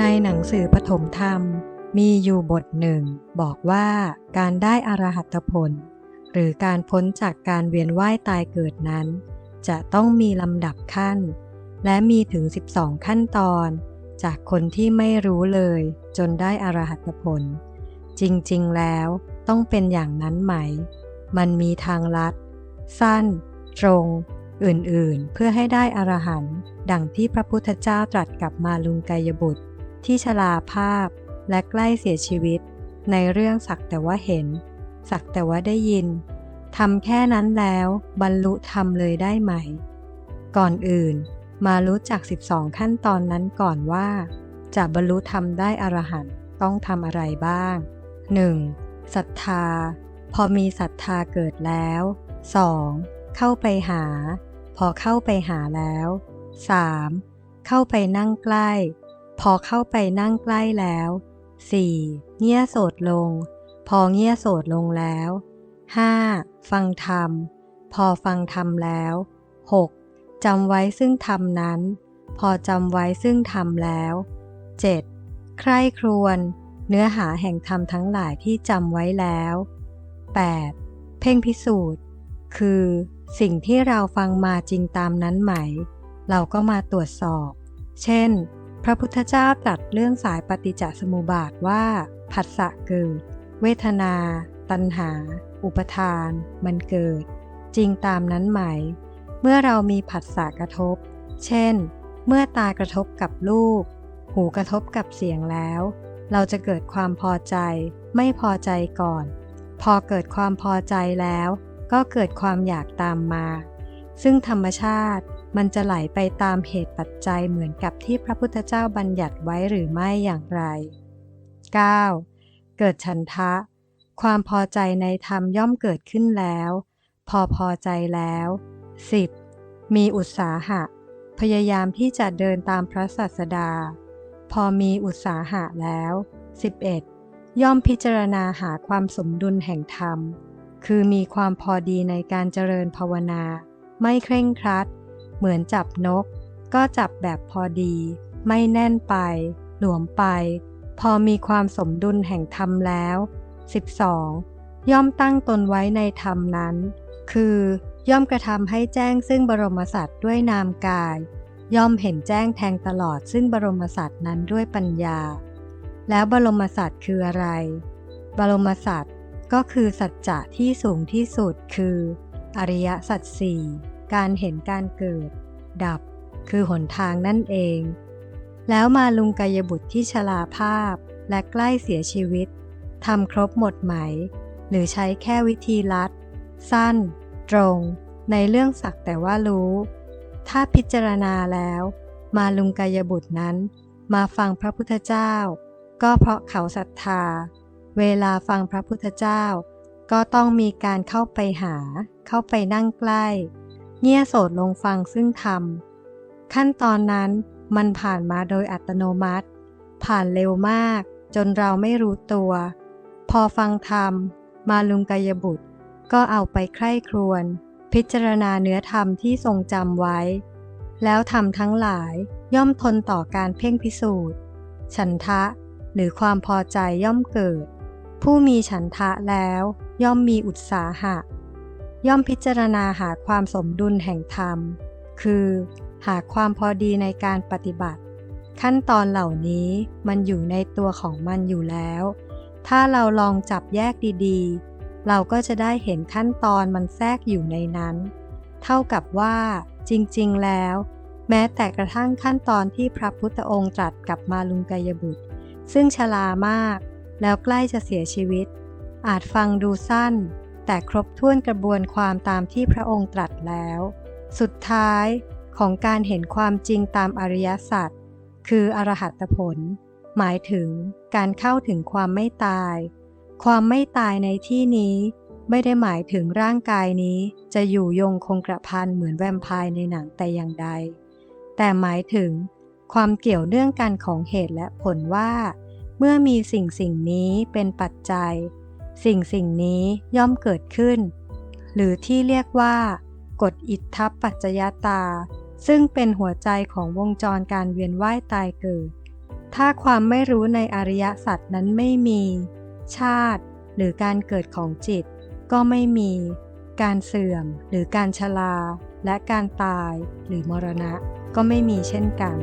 ในหนังสือปฐมธรรม มีอยู่บทหนึ่ง บอกว่าการได้อรหัตผล หรือการพ้นจากการเวียนว่ายตายเกิดนั้น จะต้องมีลำดับขั้น และมีถึง 12 ขั้นตอน จากคนที่ไม่รู้เลย จนได้อรหัตผล จริงๆแล้วต้องเป็นอย่างนั้นไหม มันมีทางลัด สั้น ตรง อื่นๆ เพื่อให้ได้อรหันต์ดังที่พระพุทธเจ้าตรัสกับมาลุงกายบุตร ที่ชลาภาพและใกล้เสียชีวิต ในเรื่องสักแต่ว่าเห็น สักแต่ว่าได้ยินทำแค่นั้นแล้วบรรลุธรรมเลยได้ไหม ก่อนอื่นมารู้จัก 12 ขั้นตอนนั้นก่อนว่า จะบรรลุธรรมได้อรหันต์ต้องทำอะไรบ้าง 1. ศรัทธา พอมีศรัทธาเกิดแล้ว 2. เข้าไปหา พอเข้าไปหาแล้ว 3. เข้าไปนั่งใกล้ พอเข้าไปนั่งใกล้แล้ว 4. เงี่ยโสดลง พอเงี่ยโสดลงแล้ว 5. ฟังธรรม พอฟังธรรมแล้ว 6. จำไว้ซึ่งธรรมนั้น พอจำไว้ซึ่งธรรมแล้ว 7. ใคร่ครวญเนื้อหาแห่งธรรมทั้งหลายที่จำไว้แล้ว 8. เพ่งพิสูจน์ คือ สิ่งที่เราฟังมาจริงตามนั้นไหม เราก็มาตรวจสอบ เช่น พระพุทธเจ้าตรัสเรื่องสายปฏิจจสมุปบาทว่า ผัสสะเกิด เวทนา ตัณหา อุปทาน มันเกิด จริงตามนั้นไหม เมื่อเรามีผัสสะกระทบ เช่น เมื่อตากระทบกับรูป หูกระทบกับเสียงแล้ว เราจะเกิดความพอใจ ไม่พอใจก่อน พอเกิดความพอใจแล้ว ก็เกิดความอยากตามมา ซึ่งธรรมชาติ มันจะไหลไปตามเหตุปัจจัยเหมือนกับที่พระพุทธเจ้าบัญญัติไว้หรือไม่อย่างไร 9. เกิดฉันทะ ความพอใจในธรรมย่อมเกิดขึ้นแล้ว พอพอใจแล้ว 10. มีอุตสาหะ พยายามที่จะเดินตามพระศาสดา พอมีอุตสาหะแล้ว 11. ย่อมพิจารณาหาความสมดุลแห่งธรรม คือมีความพอดีในการเจริญภาวนา ไม่เคร่งครัด เหมือนจับนก ก็จับแบบพอดี ไม่แน่นไป หลวมไป พอมีความสมดุลแห่งธรรมแล้ว 12. ย่อมตั้งตนไว้ในธรรมนั้น คือย่อมกระทำให้แจ้งซึ่งบรมสัตว์ด้วยนามกาย ย่อมเห็นแจ้งแทงตลอดซึ่งบรมสัตว์นั้นด้วยปัญญา แล้วบรมสัตว์คืออะไร บรมสัตว์ก็คือสัจจะที่สูงที่สุดคือ อริยสัจสี่ การเห็นการเกิด ดับ คือหนทางนั่นเอง แล้วมาลุงกายบุตรที่ชราภาพและใกล้เสียชีวิตทำครบหมดไหม หรือใช้แค่วิธีลัด สั้น ตรง ในเรื่องสักแต่ว่ารู้ ถ้าพิจารณาแล้ว มาลุงกายบุตรนั้น มาฟังพระพุทธเจ้า ก็เพราะเขาศรัทธา เวลาฟังพระพุทธเจ้า ก็ต้องมีการเข้าไปหา เข้าไปนั่งใกล้ เงี่ยโสดลงฟังซึ่งธรรม ขั้นตอนนั้นมันผ่านมาโดยอัตโนมัติ ผ่านเร็วมาก จนเราไม่รู้ตัว พอฟังธรรม มาลุงกายบุตร ก็เอาไปใคร่ครวญพิจารณาเนื้อธรรมที่ทรงจำไว้ แล้วธรรมทั้งหลายย่อมทนต่อการเพ่งพิสูจน์ ฉันทะหรือความพอใจย่อมเกิด ผู้มีฉันทะแล้วย่อมมีอุตสาหะ ย่อมพิจารณาหาความสมดุลแห่งธรรม คือ หาความพอดีในการปฏิบัติ ขั้นตอนเหล่านี้มันอยู่ในตัวของมันอยู่แล้ว ถ้าเราลองจับแยกดีๆ เราก็จะได้เห็นขั้นตอนมันแทรกอยู่ในนั้น เท่ากับว่า จริงๆ แล้ว แม้แต่กระทั่งขั้นตอนที่พระพุทธองค์ตรัสกับมาลุงกายบุตร ซึ่งชรามาก แล้วใกล้จะเสียชีวิต อาจฟังดูสั้น แต่ครบถ้วนกระบวนความตามที่พระองค์ตรัสแล้ว สุดท้ายของการเห็นความจริงตามอริยสัจคืออรหัตผล หมายถึงการเข้าถึงความไม่ตาย ความไม่ตายในที่นี้ไม่ได้หมายถึงร่างกายนี้จะอยู่ยงคงกระพันเหมือนแวมไพร์ในหนังแต่อย่างใด แต่หมายถึงความเกี่ยวเนื่องกันของเหตุและผลว่า เมื่อมีสิ่งสิ่งนี้เป็นปัจจัย สิ่งสิ่งนี้ย่อมเกิดขึ้น หรือที่เรียกว่า กฎอิทธัปปัจจยตา ซึ่งเป็นหัวใจของวงจรการเวียนว่ายตายเกิด ถ้าความไม่รู้ในอริยสัจนั้นไม่มี ชาติ หรือการเกิดของจิต ก็ไม่มี การเสื่อม หรือการชราและการตาย หรือมรณะ ก็ไม่มีเช่นกัน